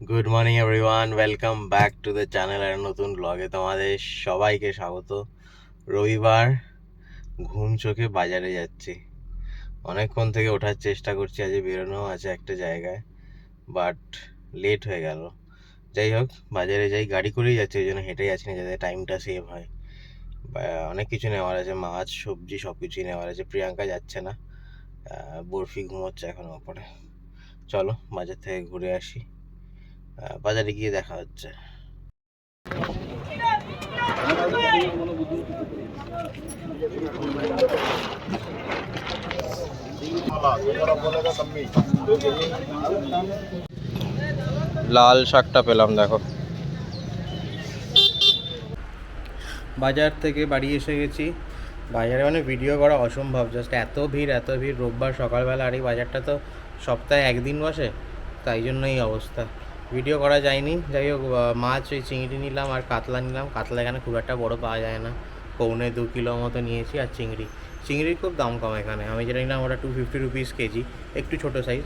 Good morning everyone welcome back to the channel আর নতুন ব্লগে তোমাদের সবাইকে স্বাগত। রবিবার ঘুম চোখে বাজারে যাচ্ছি। অনেকক্ষণ থেকে ওঠার চেষ্টা করছি আজ বেরোনো আছে একটা জায়গায় বাট লেট হয়ে গেল। যাই হোক, বাজারে যাই, গাড়ি করেই যাচ্ছি, ওই জন্য হেঁটে যাচ্ছি না, যাতে টাইমটা সেভ হয়। অনেক কিছু নেওয়ার আছে, মাছ, সবজি সব কিছুই নেওয়ার আছে। প্রিয়াঙ্কা যাচ্ছে না বরফি ঘুমোচ্ছে এখন ওপরে। চলো, বাজার থেকে ঘুরে আসি। বাজারে গিয়ে দেখা হচ্ছে। লাল শাকটা পেলাম দেখো। বাজার থেকে বাড়ি এসে গেছি। বাজারে মানে ভিডিও করা অসম্ভব। জাস্ট এত ভিড় এত ভিড়। রোববার সকালবেলা আর এই বাজারটা তো সপ্তাহে একদিন বসে। তাই জন্য এই অবস্থা। ভিডিও করা যায়নি। যাই হোক মাছ ওই চিংড়ি নিলাম আর কাতলা নিলাম। কাতলা এখানে খুব একটা বড় পাওয়া যায় না। পৌনে দু কিলো মতো নিয়েছি আর চিংড়ি। চিংড়ির খুব দাম কম এখানে। আমি যেটা নিলাম ওটা টু ফিফটি রুপিস কেজি। একটু ছোটো সাইজ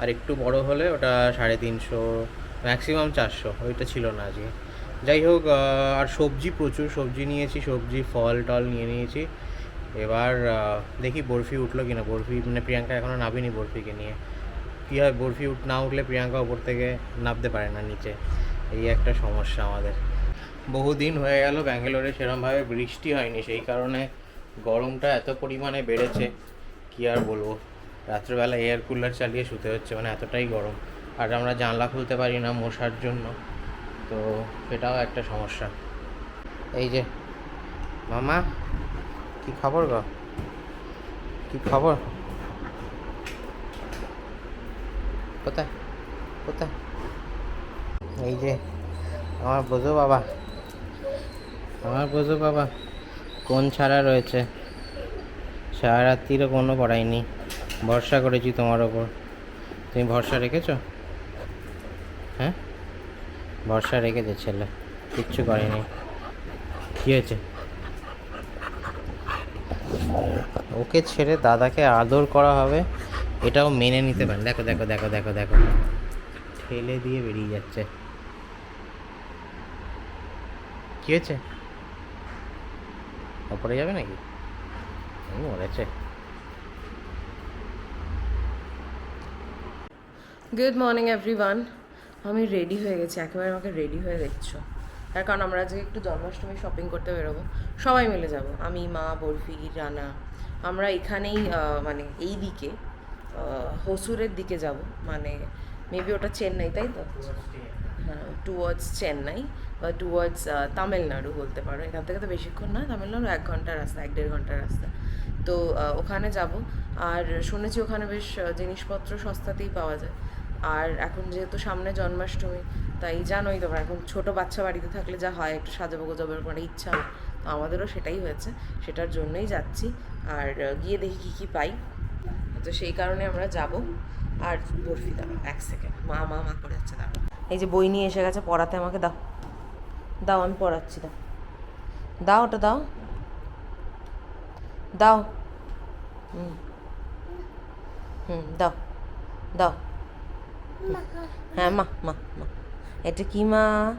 আর একটু বড় হলে ওটা সাড়ে তিনশো ম্যাক্সিমাম চারশো। ওইটা ছিল না আজকে। যাই হোক আর সবজি প্রচুর। সবজি নিয়েছি, সবজি, ফল, টল নিয়ে নিয়েছি। এবার দেখি বরফি উঠল কিনা। বরফি মানে প্রিয়াঙ্কা এখনও নাবিনি বরফিকে নিয়ে। কী হয়, বরফি উঠ, না উঠলে প্রিয়াঙ্কা ওপর থেকে নামতে পারে না নিচে। এই একটা সমস্যা আমাদের। বহুদিন হয়ে গেল ব্যাঙ্গালোরে সেরমভাবে বৃষ্টি হয়নি, সেই কারণে গরমটা এত পরিমাণে বেড়েছে, কি আর বলব? রাত্রেবেলা এয়ার কুলার চালিয়ে শুতে হচ্ছে মানে এতটাই গরম। আর আমরা জানলা খুলতে পারি না মশার জন্য, তো সেটাও একটা সমস্যা। এই যে, মামা, কি খবর গো? কি খবর? কোথায়? কোথায়? এই যে, আমার বোঝো বাবা। আমার বোঝো বাবা, কোন ছাড়া রয়েছে? সারা রাত্রিরও কোনো পড়াইনি ভরসা করেছি তোমার ওপর। তুমি ভরসা রেখেছো? হ্যাঁ? ভরসা রেখেছে ছেলে, কিচ্ছু করেনি। কী হয়েছে? ওকে ছেড়ে দাদাকে আদর করা হবে? এটাও মেনে নিতে পারেন। দেখো দেখো দেখো দেখো দেখো। ঠেলে দিয়ে বেরিয়ে যাচ্ছে। কি হয়েছে? ওপরে যাবে নাকি? মরেছে। গুড মর্নিং এভরিওয়ান আমি রেডি হয়ে গেছি। একেবারে আমাকে রেডি হয়ে দেখছ। তার কারণ আমরা আজকে একটু জন্মাষ্টমী শপিং করতে বেরোবো। সবাই মিলে যাব। আমি, মা, বরফি, রানা। আমরা এখানেই মানে এই দিকে হসুরের দিকে যাব। মানে মেবি ওটা চেন্নাই, তাই তো? হ্যাঁ টুয়ার্ডস চেন্নাই বা টুয়ার্ডস তামিলনাড়ু বলতে পারো। এখান থেকে তো বেশিক্ষণ না, তামিলনাড়ু এক ঘণ্টার রাস্তা, এক দেড় ঘণ্টার রাস্তা। তো ওখানে যাব। আর শুনেছি ওখানে বেশ জিনিসপত্র সস্তাতেই পাওয়া যায়। আর এখন যেহেতু সামনে জন্মাষ্টমী, তাই জানোই তোমরা এখন ছোট বাচ্চা বাড়িতে থাকলে যা হয়, একটু সাজাবো গোজাবার করে ইচ্ছা হয়। তো আমাদেরও সেটাই হয়েছে, সেটার জন্যই যাচ্ছি। আর গিয়ে দেখি কী কী পাই। তো সেই কারণে আমরা যাব আর বরফি দাও, এক সেকেন্ড মা মা মা করে যাচ্ছে, দাও। এই যে বই নিয়ে এসে গেছে, পড়াতে আমাকে দাও। দাও, আমি পড়াচ্ছি, দাও। দাও ওটা, দাও। দাও। হুম। হুম, দাও। দাও। হ্যাঁ মা মা মা। এটা কি, মা?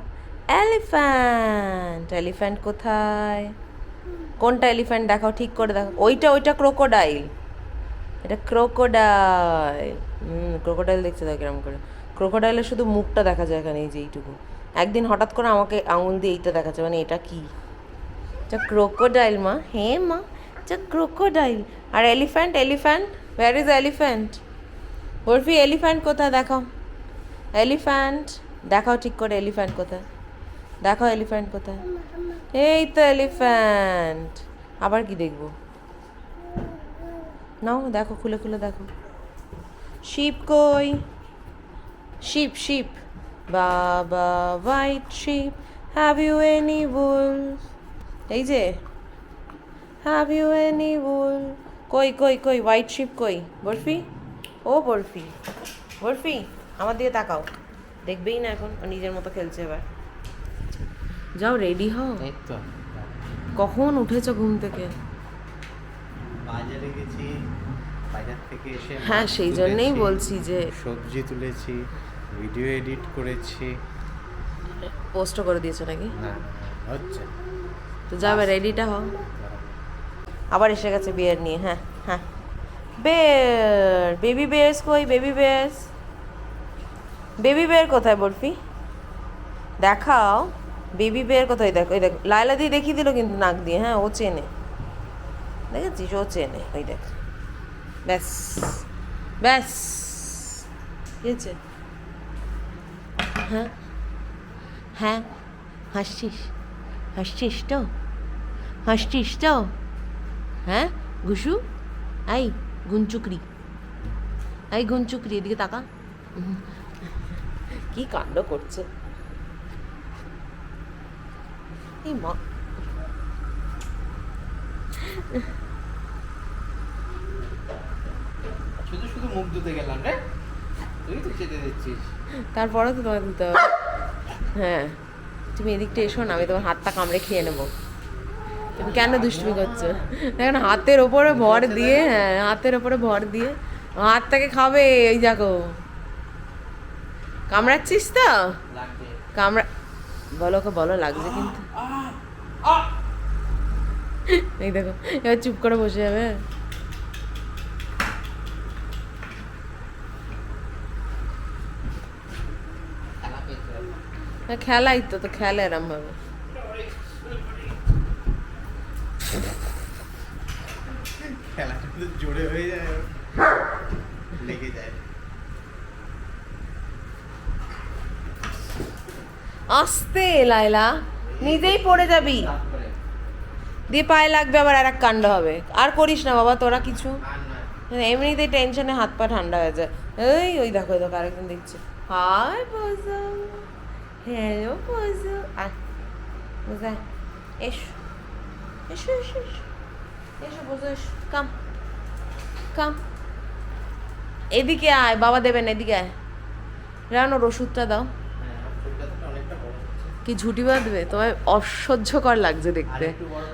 এলিফ্যান্ট। এলিফ্যান্ট কোথায়? কোনটা এলিফ্যান্ট দেখাও, ঠিক করে দেখো ওইটা ওইটা ক্রোকোডাইল। এটা ক্রোকোডাইল ক্রোকোডাইল দেখতে দাও কিরম করে। ক্রোকোডাইলের শুধু মুখটা দেখা যায় এখানে, এই যে এইটুকু। একদিন হঠাৎ করে আমাকে আঙুল দিয়ে এইটা দেখাচ্ছে মানে এটা কি? এটা ক্রোকোডাইল মা। হ্যাঁ মা, এটা crocodile R elephant elephant where is elephant barfi elephant কোথায়? দেখাও। এলিফ্যান্ট দেখাও ঠিক করে এলিফ্যান্ট কোথায়? দেখাও এলিফ্যান্ট কোথায়? এই তো এলিফ্যান্ট আবার কি দেখব? নাও দেখো খুলে খুলে দেখো। শিপ কই? শিপ শিপ বাবা white sheep have you any wool এই যে হ্যাভ ইউ এনি বুল কই কই কই হোয়াইট শিপ কই? বরফি? ও বরফি। বরফি আমার দিকে তাকাও। দেখবেই না এখন নিজের মতো খেলছে এবার। যাও রেডি হও। কখন উঠেছো ঘুম থেকে? বাজারে গেছি বাজার থেকে এসে হ্যাঁ সেই জন্যই বলছি যে সবজি তুলেছি ভিডিও এডিট করেছি। পোস্টও করে দিয়েছ নাকি? না হচ্ছে। তো যাবে রেডিটা হও। আবার এসে গেছে বিয়ের নিয়ে হ্যাঁ হ্যাঁ। বের বেবি বেয়ার্স কই বেবি বেয়ার্স বেবি বেয়ার কোথায় বরফি? দেখাও। বেবি বেয়ার কোথায় দেখো ওই দেখ লাইলা দিয়ে দেখিয়ে দিল কিন্তু নাক দিয়ে হ্যাঁ ও চেনে। দেখেছিস ও চেনে ওই দেখ ব্যাস ব্যাস হয়েছে হ্যাঁ হ্যাঁ হাসছিস হাসছিস তো হাসছিস তো হ্যাঁ ঘুষু আই গুনচুকরি আই গুনচুকরি এদিকে তাকা। কি কাণ্ড করছে? এই মা শুধু শুধু মুখ ধুতে গেলাম রে। তুই তো খেতে দিচ্ছিস। তারপরে তো তোমায় দিতে হবে। হ্যাঁ তুমি এদিকটা এসো না আমি তোমার হাতটা কামড়ে খেয়ে নেব। তুমি কেন দুষ্টুমি করছ? এখন হাতের ওপরে ভর দিয়ে হ্যাঁ হাতের ওপরে ভর দিয়ে। হাতটাকে খাবে এই দেখো। কামড়াচ্ছিস তো? কামড়া বলো ওকে বলো লাগছে কিন্তু। এই দেখো এবার চুপ করে বসে যাবে খেলা পেয়েছে না খেলাই তো তো খেলে এরম ভাবে খেলাটা কিন্তু জোরে হয়ে যায় লেগে যায়। আস্তে লাইলা নিজেই পড়ে যাবি। দিয়ে পায়ে লাগবে আবার আর এক কাণ্ড হবে। আর করিস না বাবা তোরা কিছু। এমনিতেই টেনশনে হাত পা ঠান্ডা হয়ে যায়। এই ওই দেখো দেখো আরেকজন দেখছি। হাই বোঝো হ্যালো বোঝো আয় বোঝা এসো এসো এসো এসো এসো বোঝো এসো কাম কাম এদিকে আয় বাবা দেবেন এদিকে আয় রানোর ওষুধটা দাও কি ঝুটি বাঁধবে তোমায় অসহ্যকর লাগছে দেখতে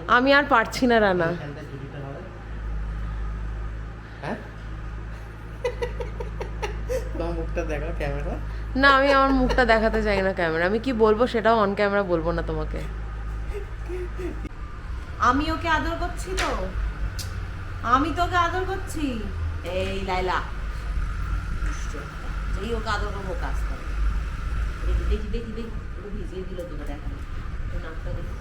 আমি আর পারছি না রানা মুখটা দেখো ক্যামেরা না আমি আমার মুখটা দেখাতে চাই না ক্যামেরা আমি কি বলব সেটাও অন ক্যামেরা বলব না তোমাকে আমি ওকে আদর করছি তো আমি তোকে আদর করছি এই লাইলা এই ওকে আদর করব কাজ করে। দেখি দেখি দেখি ভিজিয়ে দিল তোকে দেখা নামটা দেখি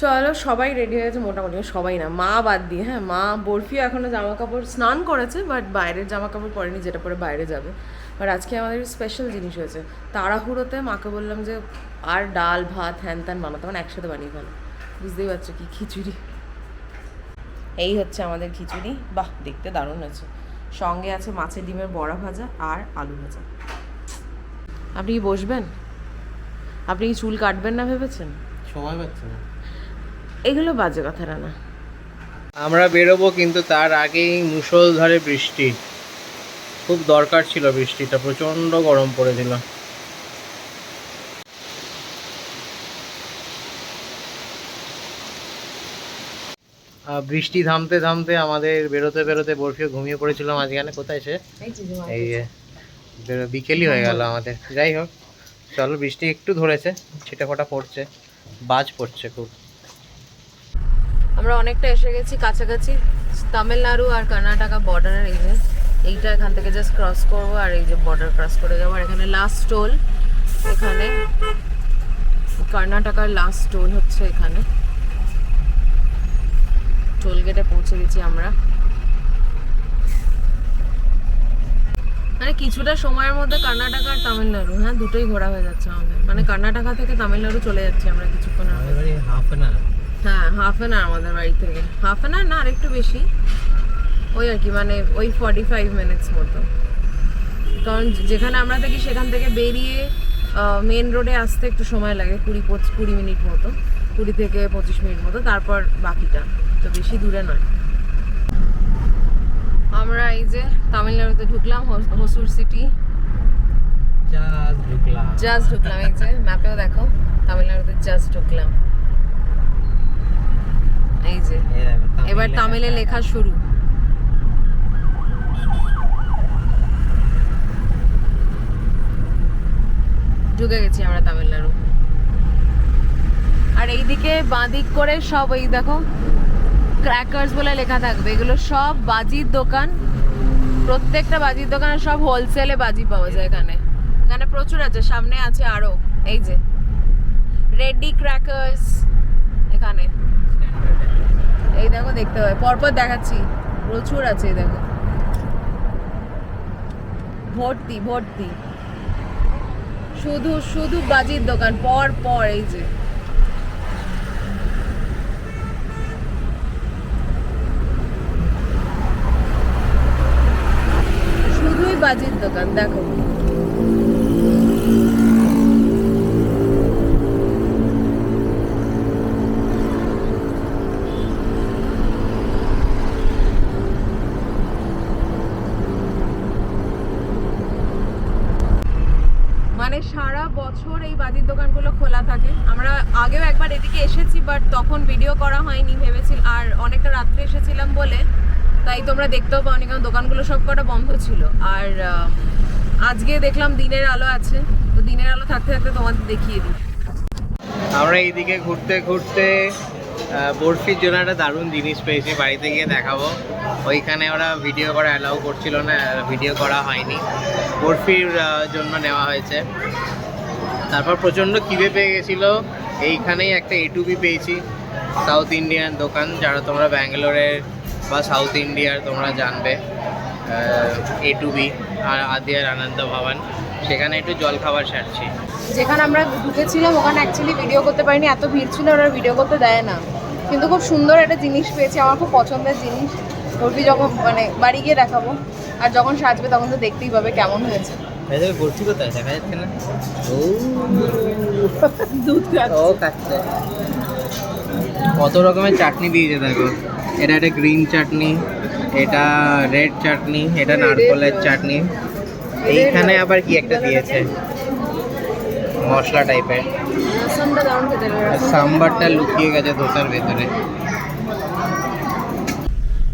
চলো, সবাই রেডি হয়েছে মোটামুটি সবাই না, মা বাদ দিয়ে হ্যাঁ মা বরফিও এখনও জামা কাপড় স্নান করেছে বাট বাইরের জামা কাপড় পরেনি, যেটা পরে বাইরে যাবে। বাট আজকে আমাদের স্পেশাল জিনিস হয়েছে, তাড়াহুড়োতে মাকে বললাম যে, আর ডাল, ভাত, হ্যান ত্যান বানাতে মানে একসাথে বানিয়ে ফেলো। বুঝতেই পারছ কি খিচুড়ি। এই হচ্ছে আমাদের খিচুড়ি, বাহ, দেখতে দারুণ আছে সঙ্গে আছে মাছের ডিমের বড়া ভাজা আর আলু ভাজা। আপনি কি বসবেন? আপনি কি চুল কাটবেন না ভেবেছেন? সময় পাচ্ছে না। এগুলো বাজে কথা রানা। আমরা বেরোবো কিন্তু তার আগেই মুষলধারে বৃষ্টি। খুব দরকার ছিল বৃষ্টিটা প্রচণ্ড গরম পড়েছিল। বৃষ্টি থামতে থামতে আমাদের বেরোতে বেরোতে বরফিও ঘুমিয়ে পড়েছিল মাঝখানে। কোথায় সে? এই যে বিকেলই হয়ে গেল আমাদের। যাই হোক চলো বৃষ্টি একটু ধরেছে ছিটে ফোটা পড়ছে বাজ পড়ছে খুব। আমরা অনেকটা এসে গেছি কাছাকাছি, তামিলনাড়ু আর কর্ণাটকা বর্ডারের এই যে, এইটা এখান থেকে জাস্ট ক্রস করব আর এই যে বর্ডার ক্রস করে যাব। আর এখানে লাস্ট টোল এখানে কর্ণাটকার লাস্ট টোল হচ্ছে এখানে। টোল গেটে পৌঁছে গেছি আমরা। মানে কিছুটা সময়ের মধ্যে কর্ণাটকা আর তামিলনাড়ু হ্যাঁ দুটোই ঘোরা হয়ে যাচ্ছে আমাদের। মানে কর্ণাটকা থেকে তামিলনাড়ু চলে যাচ্ছি আমরা কিছুক্ষণ হাফ অ্যান আওয়ার হ্যাঁ হাফ অ্যান আওয়ার আমাদের বাড়ি থেকে। হাফ অ্যান আওয়ার না আর একটু বেশি। ওই আর কি মানে ওই ফর্টি ফাইভ মিনিটস মতো। কারণ যেখানে আমরা থাকি সেখান থেকে বেরিয়ে মেন রোডে আসতে একটু সময় লাগে কুড়ি কুড়ি মিনিট মতো। কুড়ি থেকে পঁচিশ মিনিট মতো তারপর বাকিটা। তো বেশি দূরে নয়। আমরা এই যে তামিলনাড়ুতে ঢুকলাম হস- হসুর সিটি। জাস্ট ঢুকলাম। জাস্ট ঢুকলাম এই যে ম্যাপেও দেখো তামিলনাড়ুতে জাস্ট ঢুকলাম। এই যে এবার তামিলে লেখা শুরু। ঢুকে গেছি আমরা তামিলনাড়ু। আর এইদিকে বাঁদিক করে সব এই দেখো ক্র্যাকার্স বলে লেখা থাকবে। এগুলো সব বাজির দোকান। প্রত্যেকটা বাজির দোকানে সব হোলসেলে বাজি পাওয়া যায় এখানে। এখানে প্রচুর আছে সামনে আছে আরও। এই যে রেডি ক্র্যাকার্স এখানে। এই দেখো দেখতে হবে পরপর দেখাচ্ছি। প্রচুর আছে এই দেখো। ভর্তি ভর্তি। শুধু শুধু বাজির দোকান পর পর এই যে। শুধুই বাজির দোকান, দেখো। ভিডিও করা হয়নি ভেবেছি আর অনেকটা রাত্রে এসেছিলাম বলে, তাই তোমরা দেখতেও পাওনি কারণ দোকানগুলো সব কটা বন্ধ ছিল। আর আজকে দেখলাম দিনের আলো আছে। তো দিনের আলো থাকতে থাকতে তোমাদের দেখিয়ে দিই। আমরা এইদিকে ঘুরতে ঘুরতে বরফির জন্য একটা দারুণ জিনিস পেয়েছি। বাড়িতে গিয়ে দেখাবো। ওইখানে ওরা ভিডিও করা অ্যালাউ করছিল না ভিডিও করা হয়নি। বরফির জন্য নেওয়া হয়েছে। তারপর প্রচণ্ড খিদে পেয়ে গেছিল। এইখানেই একটা এ টু পেয়েছি। সাউথ ইন্ডিয়ান দোকান যারা তোমরা ব্যাঙ্গালোরের বা সাউথ ইন্ডিয়ার তোমরা জানবে এ টু বি আর আদিয়ার আনন্দ ভবন। সেখানে একটু জল খাবার সারছি। যেখানে আমরা ঢুকেছিলাম ওখানে অ্যাকচুয়ালি ভিডিও করতে পারিনি এত ভিড় ছিল ওরা ভিডিও করতে দেয় না। কিন্তু খুব সুন্দর একটা জিনিস পেয়েছি আমার খুব পছন্দের জিনিস। ওরবি যখন মানে বাড়ি গিয়ে দেখাবো আর যখন সাজবে তখন তো দেখতেই পাবে কেমন হয়েছে। বরফি কোথায়? দেখা যাচ্ছে না। ও। দুধ ও কত রকমের চাটনি দিয়েছে দেখো। এটা একটা গ্রিন চাটনি, এটা রেড চাটনি, এটা নারকলের চাটনি। এইখানে আবার কি একটা দিয়েছে? মশলা টাইপের। সাম্বারটা লুকিয়ে গেছে ধোসার ভেতরে।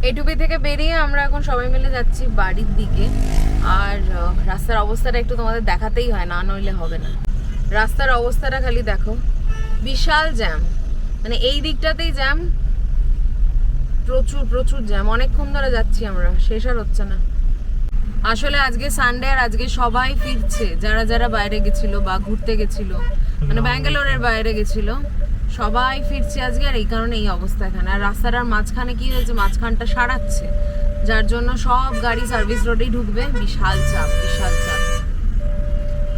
এটুপি থেকে বেরিয়ে আমরা এখন সবাই মিলে যাচ্ছি বাড়ির দিকে। আর রাস্তার অবস্থাটা একটু তোমাদের দেখাতেই হয়, না নইলে হবে না। রাস্তার অবস্থাটা খালি দেখো। বিশাল জ্যাম মানে এই দিকটাতেই জ্যাম প্রচুর প্রচুর জ্যাম অনেকক্ষণ ধরে যাচ্ছি আমরা শেষ আর হচ্ছে না। আসলে আজকে সানডে আর আজকে সবাই ফিরছে যারা যারা বাইরে গেছিল বা ঘুরতে গেছিল মানে ব্যাঙ্গালোরের বাইরে গেছিল সবাই ফিরছে আজকে আর এই কারণে এই অবস্থা এখানে। আর রাস্তাটার মাঝখানে কি হয়েছে? মাঝখানটা সারাচ্ছে যার জন্য সব গাড়ি সার্ভিস রোডেই ঢুকবে। বিশাল চাপ বিশাল চাপ।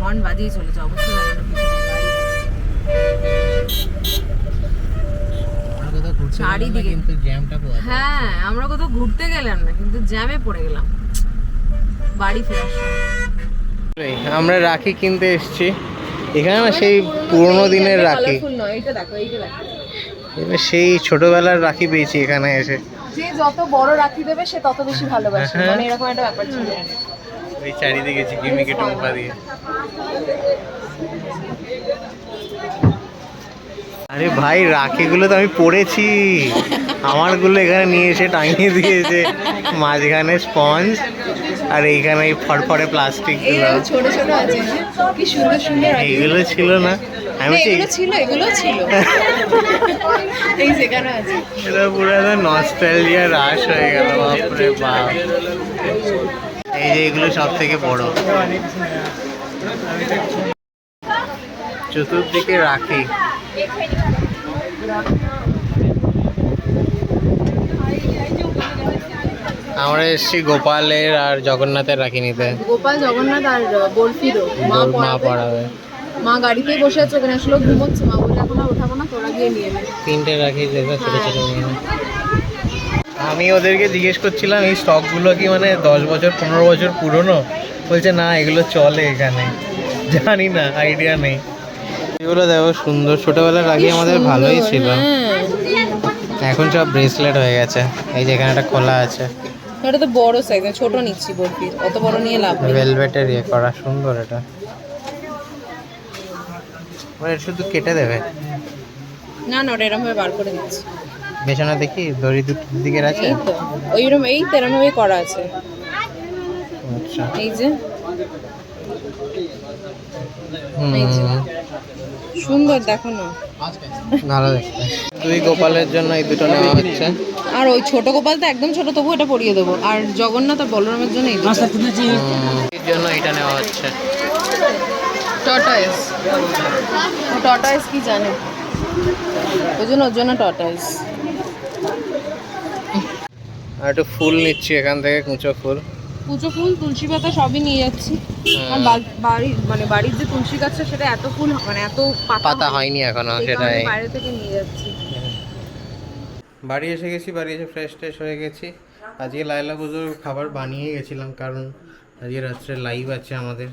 হর্ন বাজিয়ে চলেছে অবস্থা। চারিদিকে। কিন্তু জ্যামটা হ্যাঁ আমরা কোথাও ঘুরতে গেলাম না কিন্তু জ্যামে পড়ে গেলাম। বাড়ি ফেরার সময়। আমরা রাখি কিনতে এসেছি। এখানে না সেই পুরোনো দিনের রাখি। এটা দেখো এইটা দেখো। এবার সেই ছোটবেলার রাখি পেয়েছি এখানে এসে। যে যত বড় রাখি দেবে সে তত বেশি ভালোবাসে। হ্যাঁ। মানে এরকম একটা ব্যাপার ছিল। ওই চারিদিকে ঝিকিমিকি টম্পা দিয়ে। আরে ভাই রাখিগুলো তো আমি পড়েছি। আমারগুলো এখানে নিয়ে এসে টাঙিয়ে দিয়েছে। মাঝখানে স্পঞ্জ আর এইখানে এই ফড়ফড়ে প্লাস্টিকগুলো। ছোট ছোট আছে কি সুন্দর সুন্দর এইগুলো ছিল না। আমি না, বলছি এগুলো ছিল এগুলো ছিল। এই যেখানে আছে। এটা পুরো একদম নস্টালজিয়া রাশ হয়ে গেল বাপরে বাপ। এই যে এগুলো সব থেকে বড়। চতুর্দিকে রাখি। আমরা এসেছি গোপালের আর জগন্নাথের রাখি নিতে। গোপাল জগন্নাথ আর বরফিরও। মা মা পড়াবে। মা গাড়িতেই বসে আছে ওখানে আসলে ঘুমোচ্ছে। মা বলে এখন আর ওঠাবো না তোরা গিয়ে নিয়ে নে। তিনটে রাখি দেখো ছোট ছোট আমি ওদেরকে জিজ্ঞেস করছিলাম এই স্টকগুলো কি মানে দশ বছর পনেরো বছর পুরনো? বলছে না এগুলো চলে এখানে। জানি না আইডিয়া নেই। এগুলো দেখো সুন্দর। ছোটবেলার রাখি আমাদের ভালোই ছিল। এখন সব ব্রেসলেট হয়ে গেছে। এই যে এখানে একটা খোলা আছে। এটা তো বড় সাইজ ছোট নিচ্ছি বরফির। অত বড় নিয়ে লাভ নেই। ভেলভেটের ইয়ে করা সুন্দর এটা। ওরা শুধু কেটে দেবে? না না ওটা এরকম ভাবে বার করে দিচ্ছি। পেছনে দেখি দড়ি দুটোর দিকের আছে? ওইরকম এই তেরম ভাবে করা আছে। আচ্ছা। এই যে। এই যে। সুন্দর দেখো না। ভালো দেখতে দুই গোপালের জন্য এই দুটো নেওয়া হচ্ছে। আর ওই ছোট গোপাল তো একদম ছোট তবু এটা পরিয়ে দেবো। আর জগন্নাথ আর বলরামের জন্য এই এর জন্য এটা নেওয়া হচ্ছে। টর্টাইস ও টর্টাইস কি জানে? ওই জন্য ওর জন্য টর্টাইস আর একটু ফুল নিচ্ছি এখান থেকে কুঁচো ফুল। কুচো ফুল তুলসী পাতা সবই নিয়ে যাচ্ছি। আর বা- বাড়ির মানে বাড়ির যে তুলসী গাছটা সেটা এত ফুল মানে এত পাতা হয়নি এখনও সেটাই। বাইরে থেকে নিয়ে যাচ্ছি। বাড়ি এসে গেছি বাড়ি এসে ফ্রেশ ট্রেশ হয়ে গেছি। আজকে লাইলা পুজোর খাবার বানিয়ে গেছিলাম কারণ আজকে রাত্রে লাইভ আছে আমাদের।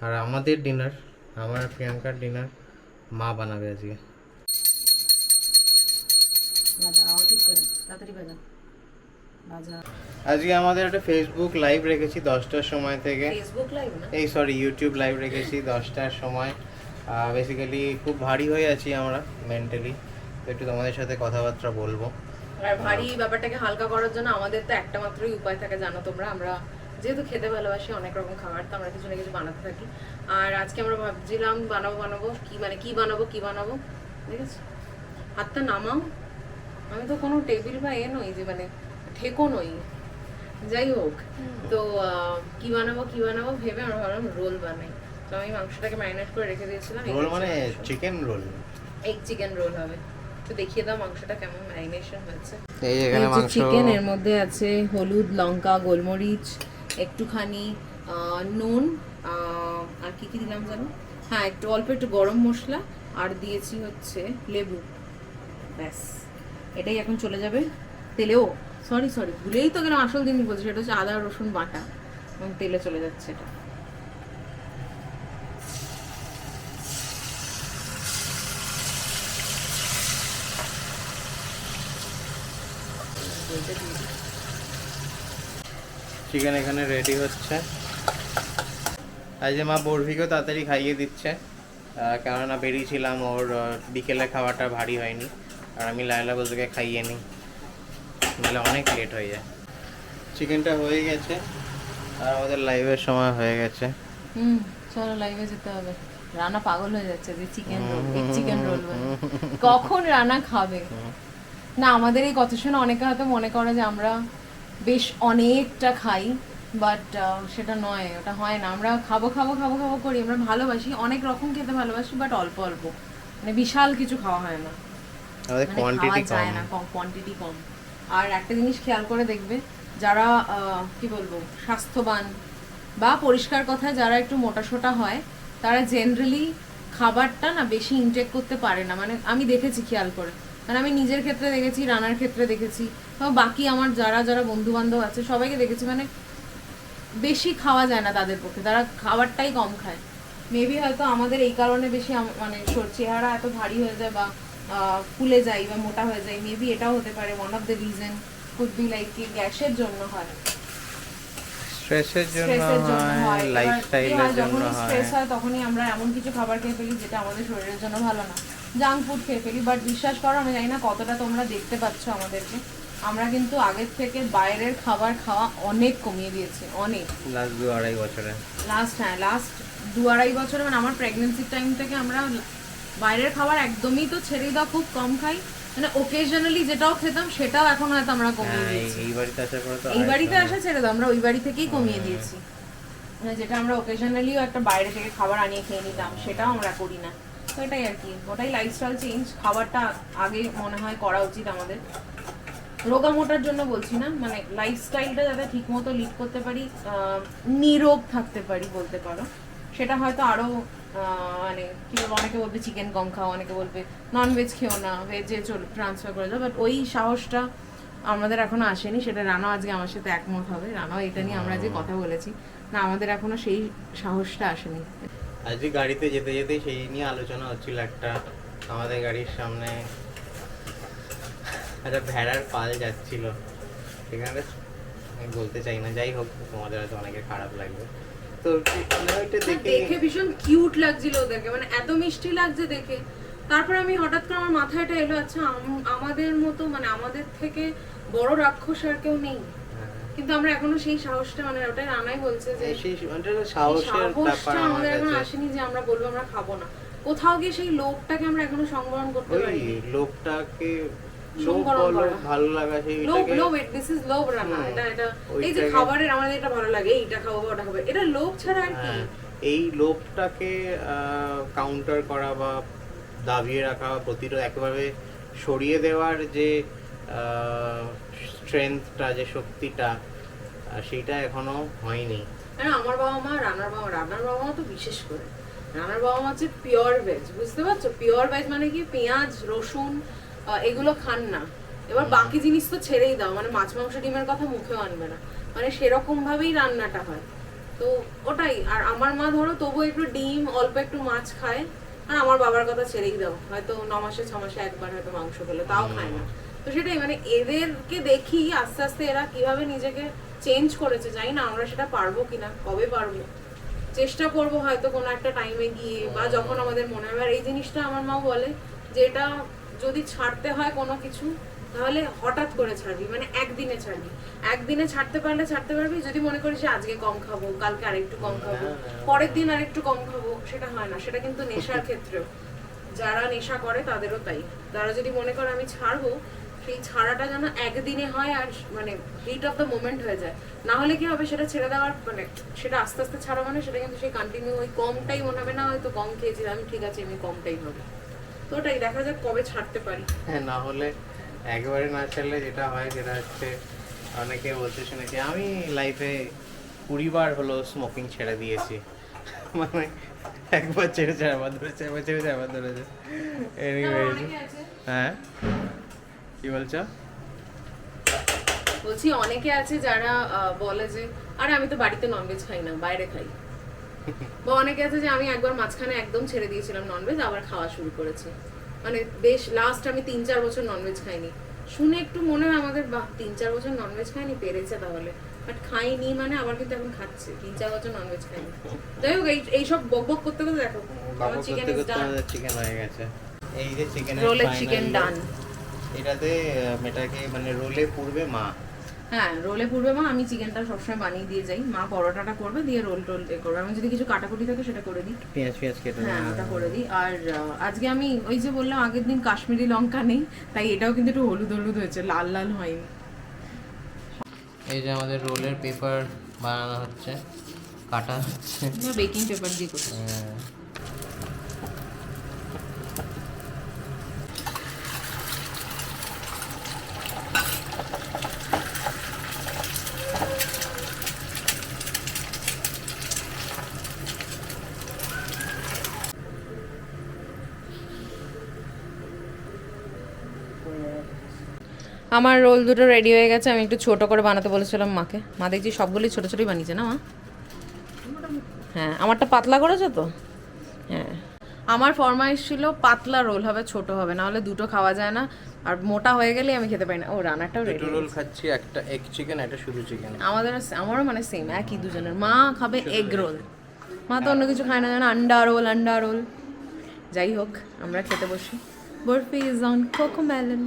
আর আমাদের ডিনার আমার প্রিয়াঙ্কার ডিনার মা বানাবে আজকে। ঠিক করে তাড়াতাড়ি আজকে আমাদের একটা ফেসবুক লাইভ রেখেছি দশটার সময় থেকে। ফেসবুক লাইভ না? এই সরি ইউটিউব লাইভ রেখেছি দশটার সময়। বেসিক্যালি খুব ভারী হয়ে আছি আমরা মেন্টালি তো একটু তোমাদের সাথে কথাবার্তা বলব। আর ভারী ব্যাপারটাকে হালকা করার জন্য আমাদের তো একটা মাত্রই উপায় থাকে জানো তোমরা? আমরা যেহেতু খেতে ভালোবাসি অনেক রকম খাবার তো আমরা কিছু না কিছু বানাতে থাকি। আর আজকে আমরা ভাবছিলাম বানাবো বানাবো কি মানে কি বানাবো কি বানাবো? ঠিক আছে? হাতটা নামাও। আমি তো কোনো টেবিল বা এ নই যে মানে ঠেকো নই। যাই হোক তো কি বানাবো কি বানাবো ভেবে আমরা ভাবলাম রোল বানাই। তো আমি মাংসটাকে ম্যারিনেট করে রেখে দিয়েছিলাম রোল মানে chicken roll. Egg chicken roll হবে। তো দেখিয়ে দাও মাংসটা কেমন ম্যারিনেশন হয়েছে। এই যে এখানে মাংস চিকেন এর মধ্যে আছে হলুদ লঙ্কা গোলমরিচ একটুখানি আহ, নুন আহ, আর কি কি দিলাম জানো হ্যাঁ একটু অল্প একটু গরম মশলা আর দিয়েছি হচ্ছে লেবু। ব্যাস। এটাই এখন চলে যাবে। তেলেও? সরি সরি ভুলেই তো গেলাম আসল জিনিস বলছি, সেটা হচ্ছে আদা, রসুন বাটা এবং তেলে চলে যাচ্ছে এটা। চিকেন এখানে রেডি হচ্ছে। আজ মা বরফিকেও তাড়াতাড়ি খাইয়ে দিচ্ছে। কেননা বেরিয়েছিলাম, ওর বিকেলে খাওয়াটা ভারী হয়নি। আর আমি লায়লা বলতে খাইয়ে নিই। নাহলে অনেক লেট হয়ে যায়। চিকেনটা হয়ে গেছে। আর আমাদের লাইভের সময় হয়ে গেছে। হুম চলো লাইভে যেতে হবে। রানা পাগল হয়ে যাচ্ছে যে চিকেন রোল চিকেন রোল কখন রানা খাবে? না আমাদের এই কথা শুনে অনেকে হয়তো মনে করে যে আমরা বেশ অনেকটা খাই বাট সেটা নয় ওটা হয় না। আমরা খাব খাব খাব খাব করি আমরা ভালোবাসি অনেক রকম খেতে ভালোবাসি বাট অল্প অল্প। মানে বিশাল কিছু খাওয়া হয় না। আমাদের মানে কোয়ান্টিটি কম। না কম কোয়ান্টিটি কম। আর একটা জিনিস খেয়াল করে দেখবে, যারা কি বলব, স্বাস্থ্যবান বা পরিষ্কার কথায় যারা একটু মোটাসোটা হয়, তারা জেনারেলি খাবারটা না বেশি ইনটেক করতে পারে না। মানে আমি দেখেছি খেয়াল করে। মানে আমি নিজের ক্ষেত্রে দেখেছি রানার ক্ষেত্রে দেখেছি বাকি আমার যারা যারা বন্ধু বান্ধব আছে, সবাইকে দেখেছি মানে বেশি খাওয়া যায় না তাদের পক্ষে। তারা খাবারটাই কম খায়। মেবি হয়তো আমাদের এই কারণে বেশি মানে চেহারা এত ভারী হয়ে যায় বা ফুলে যাই বা মোটা হয়ে যায় মেবি এটাও হতে পারে one of the reason could be like কি গ্যাসের জন্য হয়? স্ট্রেসের জন্য হয় হয় লাইফস্টাইলের জন্য হয়। স্ট্রেস হয় তখনই আমরা এমন কিছু খাবার খেয়ে ফেলি যেটা আমাদের শরীরের জন্য ভালো না। জাঙ্ক ফুড খেয়ে ফেলি বাট বিশ্বাস করো আমি জানি না কতটা তোমরা দেখতে পাচ্ছ আমাদেরকে। আমরা কিন্তু আগের থেকে বাইরের খাবার খাওয়া অনেক কমিয়ে দিয়েছি অনেক। লাস্ট দু আড়াই বছরে। লাস্ট হ্যাঁ লাস্ট দু আড়াই বছরে মানে আমার প্রেগনেন্সির টাইম থেকে আমরা বাইরের খাবার একদমই তো ছেড়েই দাও খুব কম খাই। মানে ওকেশনালি যেটাও খেতাম সেটাও এখন হয়তো আমরা কমিয়ে হ্যাঁ, দিয়েছি। এই বাড়িতে আসার পরে তো এই বাড়িতে আসা ছেড়ে দাও আমরা ওই বাড়ি থেকেই কমিয়ে দিয়েছি। মানে যেটা আমরা ওকেশনালিও একটা বাইরে থেকে খাবার আনিয়ে খেয়ে নিতাম সেটাও আমরা করি না। তো এটাই আর কি ওটাই লাইফস্টাইল চেঞ্জ খাবারটা আগে মনে হয় করা উচিত আমাদের। রোগা মোটার জন্য বলছি না মানে লাইফস্টাইলটা যাতে ঠিক মতো লিড করতে পারি আহ, নিরোগ থাকতে পারি বলতে পারো। সেটা হয়তো আরও মানে কি বলব, অনেকে বলবে চিকেন কম খাও, অনেকে বলবে নন ভেজ খেও না ভেজে চল ট্রান্সফার করে দাও বাট ওই সাহসটা আমাদের এখনও আসেনি, সেটা রানাও আজকে আমার সাথে একমত হবে, রানাও এটা নিয়ে আমরা যে কথা বলেছি, না, আমাদের এখনও সেই সাহসটা আসেনি। আজকে গাড়িতে যেতে যেতে সেই নিয়ে আলোচনা হচ্ছিল একটা, আমাদের গাড়ির সামনে একটা ভেড়ার পাল যাচ্ছিল। সেখানে আমি বলতে চাই না, যাই হোক, তোমাদের হয়তো অনেকের খারাপ লাগবে। তো ওইটা দেখে দেখে ভীষণ কিউট লাগছিল ওদেরকে মানে এত মিষ্টি লাগছে দেখে। তারপর আমি হঠাৎ করে আমার মাথায় এটা এলো আচ্ছা আমাদের মতো মানে আমাদের থেকে বড় রাক্ষস আর কেউ নেই। হ্যাঁ, কিন্তু আমরা এখনও সেই সাহসটা মানে ওটাই রানাই বলছে যে সেই সাহসের ব্যাপার সাহসটা আমাদের এখন আসেনি যে আমরা বলব আমরা খাব না। কোথাও গিয়ে সেই লোভটাকে আমরা এখনও সংবরণ করতে পারি লোকটাকে লোক বলো ভালো লাগা লোভ লোভ দিস ইজ লোভ রান্না এটা এটা এই যে খাবারের আমাদের এটা ভালো লাগে এইটা খাব ওটা খাব এটা লোভ ছাড়া আর কি। হ্যাঁ, এই লোভটাকে কাউন্টার করা বা দাবিয়ে রাখা বা প্রতিরোধ একেবারে সরিয়ে দেওয়ার যে স্ট্রেংথটা যে শক্তিটা সেইটা এখনও হয়নি। হ্যাঁ আমার বাবা মা রান্নার বাবা রান্নার বাবা মা তো বিশেষ করে। রান্নার বাবা মা হচ্ছে পিওর ভেজ বুঝতে পারছ? পিওর ভেজ মানে কি? পেঁয়াজ রসুন এগুলো খান না। এবার বাকি জিনিস তো ছেড়েই দাও মানে মাছ মাংস ডিমের কথা মুখেও আনবে না। মানে সেরকম ভাবেই রান্নাটা হয়। তো ওটাই আর আমার মা ধরো তবু একটু ডিম অল্প একটু মাছ খায় আর আমার বাবার কথা ছেড়েই দাও। হয়তো ন মাসে ছ মাসে একবার হয়তো মাংস খেলো তাও খায় না। তো সেটাই মানে এদেরকে দেখি আস্তে আস্তে এরা কীভাবে নিজেকে চেঞ্জ করেছে জানি না আমরা সেটা পারব কিনা কবে পারব। চেষ্টা করব হয়তো কোনো একটা টাইমে গিয়ে বা যখন আমাদের মনে হবে। আর এই জিনিসটা আমার মা বলে যে এটা যদি ছাড়তে হয় কোনো কিছু তাহলে হঠাৎ করে ছাড়বি মানে একদিনে ছাড়বি। একদিনে ছাড়তে পারলে ছাড়তে পারবি যদি মনে করিস যে আজকে কম খাব কালকে আরেকটু কম খাব পরের দিন আরেকটু কম খাব সেটা হয় না সেটা কিন্তু নেশার ক্ষেত্রেও। যারা নেশা করে তাদেরও তাই। তারা যদি মনে করে আমি ছাড়বো সেই ছাড়াটা যেন একদিনে হয় আর মানে হিট অফ দ্য মোমেন্ট হয়ে যায়। না হলে কি হবে সেটা ছেড়ে দেওয়ার মানে সেটা আস্তে আস্তে ছাড়া মানে সেটা কিন্তু সেই কন্টিনিউ ওই কমটাই মনে হবে না হয়তো কম খেয়েছিলাম ঠিক আছে আমি কমটাই হবে। তো ওটাই দেখা যাক কবে ছাড়তে পারি। হ্যাঁ না হলে একেবারে না ছাড়লে যেটা হয় যেটা হচ্ছে অনেকে বলতে শুনেছি আমি লাইফে কুড়ি বার হলো স্মোকিং ছেড়ে দিয়েছি। মানে একবার ছেড়েছে আবার ধরেছে একবার ছেড়েছে আবার ধরেছে। হ্যাঁ? কি বলছো? বলছি অনেকে আছে যারা বলে যে আরে আমি তো বাড়িতে ননভেজ খাই না বাইরে খাই। বা অনেকে আছে যে আমি একবার মাঝখানে একদম ছেড়ে দিয়েছিলাম ননভেজ আবার খাওয়া শুরু করেছি। মানে বেশ লাস্ট আমি তিন চার বছর ননভেজ খাইনি। শুনে একটু মনে হয় আমাদের বাহ তিন চার বছর ননভেজ খাইনি পেরেছে তাহলে। বাট খাইনি মানে আবার কিন্তু এখন খাচ্ছে তিন চার বছর ননভেজ খাইনি। যাই হোক এই এইসব বক বক করতে করতে দেখো আমার চিকেন ইজ ডান চিকেন হয়ে গেছে। এই যে চিকেন রোলের চিকেন ডান এটাতে এটাকে মানে রোলে পূর্বে মা হ্যাঁ রোলে পূর্বে মা। আমি চিকেনটা সবসময় বানিয়ে দিয়ে যাই। মা পরোটাটা করবে দিয়ে রোল টোল এ করবে। আমি যদি কিছু কাটাকুটি থাকে সেটা করে দিই। পেঁয়াজ পেঁয়াজ কেটে হ্যাঁ ওটা করে দিই। আর আজকে আমি ওই যে বললাম আগের দিন কাশ্মীরি লঙ্কা নেই তাই এটাও কিন্তু একটু হলুদ হলুদ হয়েছে লাল লাল হয়নি। এই যে আমাদের রোলের পেপার বানানো হচ্ছে কাটা হচ্ছে। বেকিং পেপার দিয়ে করছি। আমার রোল দুটো রেডি হয়ে গেছে আমি একটু ছোট করে বানাতে বলেছিলাম মাকে। মা দেখছি সবগুলোই ছোট ছোটই বানিয়েছে না মা? হ্যাঁ আমারটা পাতলা করেছ তো? হ্যাঁ। আমার ফরমাইশ ছিল পাতলা রোল হবে ছোট হবে না হলে দুটো খাওয়া যায় না। আর মোটা হয়ে গেলেই আমি খেতে পারি না। ও রান্নাটাও রেডি রোল খাচ্ছি একটা এগ চিকেন একটা শুধু চিকেন আমাদের আমারও মানে সেম একই দুজনের। মা খাবে এগ রোল মা তো অন্য কিছু খায় না জানো? আন্ডা রোল আন্ডা রোল যাই হোক আমরা খেতে বসি। Barfi is on coco melon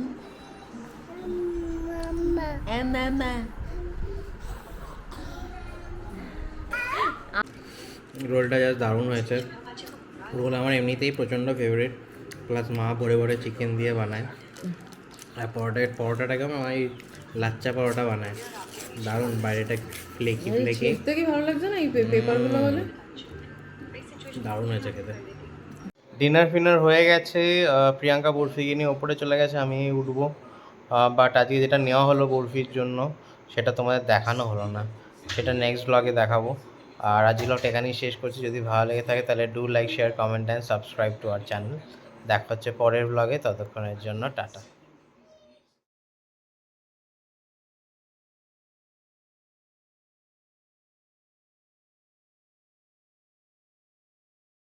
রোলটা জাস্ট দারুণ হয়েছে। রোল আমার এমনিতেই প্রচণ্ড ফেভারিট প্লাস মা ভরে ভরে চিকেন দিয়ে বানায়। আর পরোটা পরোটাটাকে আমার এই লাচ্চা পরোটা বানায়। দারুণ বাইরেটা ফ্লেকি ফ্লেকি দেখতে কি ভালো লাগছে না? এই পেপারগুলো বলে। দারুণ হয়েছে খেতে। ডিনার ফিনার হয়ে গেছে প্রিয়াঙ্কা বরফিকে নিয়ে ওপরে চলে গেছে আমি উঠবো। বাট আজকে যেটা নেওয়া হলো বরফির জন্য, সেটা তোমাদের দেখানো হলো না। সেটা নেক্সট ব্লগে দেখাবো। আর আজ ব্লগটা এখানেই শেষ করছি। যদি ভালো লেগে থাকে, তাহলে do like share comment and subscribe to our channel দেখা হচ্ছে পরের ব্লগে ততক্ষণের জন্য টাটা।